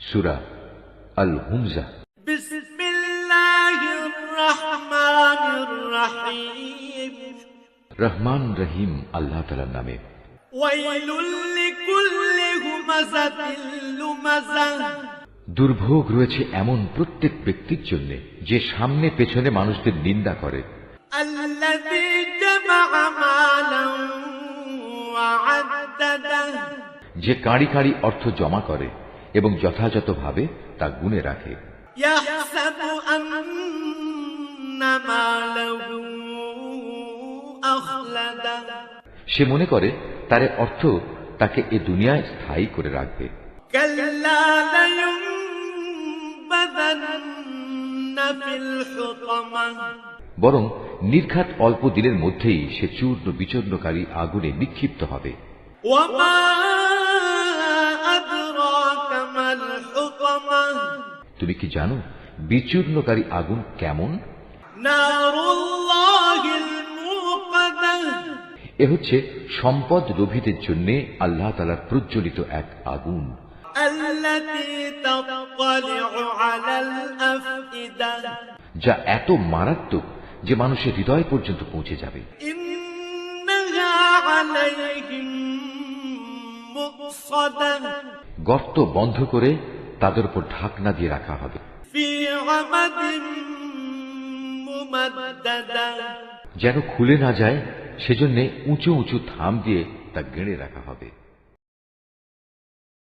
সুরা আল হুমজা রহমান রহিম আল্লাহ তালার নামে। দুর্ভোগ রয়েছে এমন প্রত্যেক ব্যক্তির জন্য যে সামনে পেছনে মানুষদের নিন্দা করে। যে কাঁড়ি কাঁড়ি অর্থ জমা করে। এবং যথাযথভাবে তা গুনে রাখে। সে মনে করে তার অর্থ তাকে এ দুনিয়ায় স্থায়ী করে রাখবে। বরং নির্ঘাত অল্প দিনের মধ্যেই সে চূর্ণ বিচূর্ণকারী আগুনে নিক্ষিপ্ত হবে। ওয়া তুমি কি জানো বিচূর্ণকারী আগুন কেমন? এ হচ্ছে সম্পদ লোভীদের জন্য আল্লাহ তালার প্রজ্বলিত এক আগুন। যা এত মারাত্মক যে মানুষের হৃদয় পর্যন্ত পৌঁছে যাবে। গর্ত বন্ধ করে তাদের উপর ঢাকনা দিয়ে রাখা হবে। যেন খুলে না যায় সেজন্যে উঁচু উঁচু থাম দিয়ে তা গেঁড়ে রাখা হবে।